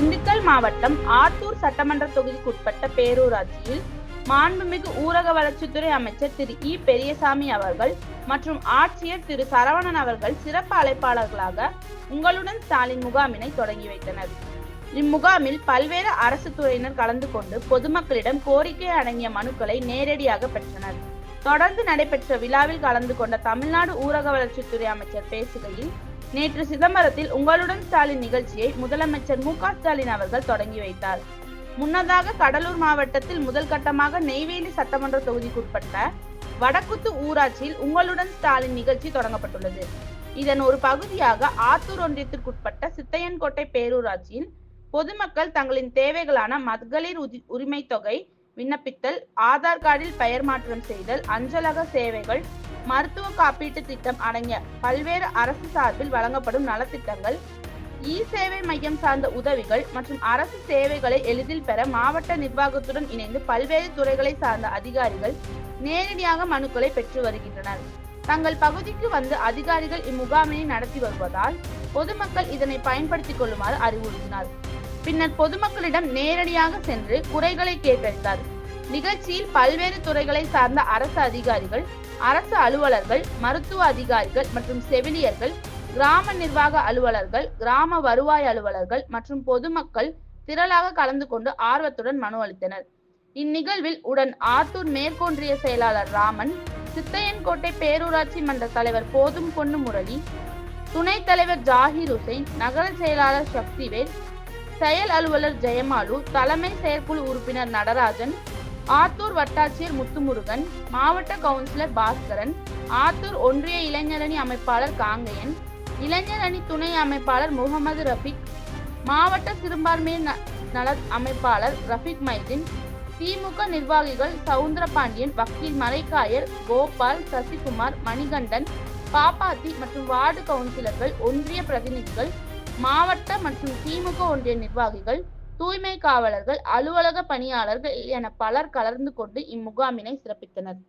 திண்டுக்கல் மாவட்டம் ஆத்தூர் சட்டமன்ற தொகுதிக்குட்பட்ட பேரூராட்சியில் மாண்புமிகு ஊரக வளர்ச்சித்துறை அமைச்சர் திரு இ பெரியசாமி அவர்கள் மற்றும் ஆட்சியர் திரு சரவணன் அவர்கள் சிறப்பு அழைப்பாளர்களாக உங்களுடன் ஸ்டாலின் முகாமினை தொடங்கி வைத்தனர். இம்முகாமில் பல்வேறு அரசு துறையினர் கலந்து கொண்டு பொதுமக்களிடம் கோரிக்கை அடங்கிய மனுக்களை நேரடியாக பெற்றனர். தொடர்ந்து நடைபெற்ற விழாவில் கலந்து கொண்ட தமிழ்நாடு ஊரக வளர்ச்சித்துறை அமைச்சர் பேசுகையில் நேற்று சிதம்பரத்தில் உங்களுடன் ஸ்டாலின் நிகழ்ச்சியை முதலமைச்சர் மு ஸ்டாலின் அவர்கள் தொடங்கி வைத்தார். முன்னதாக கடலூர் மாவட்டத்தில் முதல் கட்டமாக நெய்வேலி சட்டமன்ற தொகுதிக்குட்பட்ட வடக்குத்து ஊராட்சியில் உங்களுடன் ஸ்டாலின் நிகழ்ச்சி தொடங்கப்பட்டுள்ளது. இதன் ஒரு பகுதியாக ஆத்தூர் ஒன்றியத்திற்குட்பட்ட சித்தையன்கோட்டை பேரூராட்சியில் பொதுமக்கள் தங்களின் தேவைகளான மகளிர் உரிமை தொகை விண்ணப்பித்தல் ஆதார் கார்டில் பெயர் மாற்றம் செய்தல் அஞ்சலக சேவைகள் மருத்துவ காப்பீட்டு திட்டம் அடங்கிய பல்வேறு அரசு சார்பில் வழங்கப்படும் நலத்திட்டங்கள் இ சேவை மையம் சார்ந்த உதவிகள் மற்றும் அரசு சேவைகளை எளிதில் பெற மாவட்ட நிர்வாகத்துடன் இணைந்து பல்வேறு துறைகளை சார்ந்த அதிகாரிகள் நேரடியாக மனுக்களை பெற்று வருகின்றனர். தங்கள் பகுதிக்கு வந்து அதிகாரிகள் இம்முகாமினை நடத்தி வருவதால் பொதுமக்கள் இதனை பயன்படுத்திக் கொள்ளுமாறு அறிவுறுத்தினார். பின்னர் பொதுமக்களிடம் நேரடியாக சென்று குறைகளை கேட்டறிந்தார். நிகழ்ச்சியில் பல்வேறு துறைகளை சார்ந்த அரசு அதிகாரிகள் அரசு அலுவலர்கள் மருத்துவ அதிகாரிகள் மற்றும் செவிலியர்கள் கிராம நிர்வாக அலுவலர்கள் கிராம வருவாய் அலுவலர்கள் மற்றும் பொதுமக்கள் திரளாக கலந்து கொண்டு ஆர்வத்துடன் மனு அளித்தனர். இந்நிகழ்வில் உடன் ஆத்தூர் மேற்கொன்றிய செயலாளர் ராமன் சித்தையன்கோட்டை பேரூராட்சி மன்ற தலைவர் போதும் பொண்ணு முரளி துணைத் தலைவர் ஜாகிர் ஹுசைன் நகர செயலாளர் சக்திவேல் செயல் அலுவலர் ஜெயமாலு தலைமை செயற்குழு உறுப்பினர் நடராஜன் ஆத்தூர் வட்டாட்சியர் முத்துமுருகன் மாவட்ட கவுன்சிலர் பாஸ்கரன் ஆத்தூர் ஒன்றிய இளைஞரணி அமைப்பாளர் காங்கையன் இளைஞர் அணி துணை அமைப்பாளர் முகமது ரஃபிக் மாவட்ட சிறுபான்மை ந- நல அமைப்பாளர் ரஃபிக் மைதீன் திமுக நிர்வாகிகள் சவுந்தரபாண்டியன் வக்கீல் மலைக்காயர் கோபால் சசிகுமார் மணிகண்டன் பாப்பாத்தி மற்றும் வார்டு கவுன்சிலர்கள் ஒன்றிய பிரதிநிதிகள் மாவட்ட மற்றும் திமுக ஒன்றிய நிர்வாகிகள் தூய்மை காவலர்கள் அலுவலக பணியாளர்கள் என பலர் கலந்து கொண்டு இம்முகாமினை சிறப்பித்தனர்.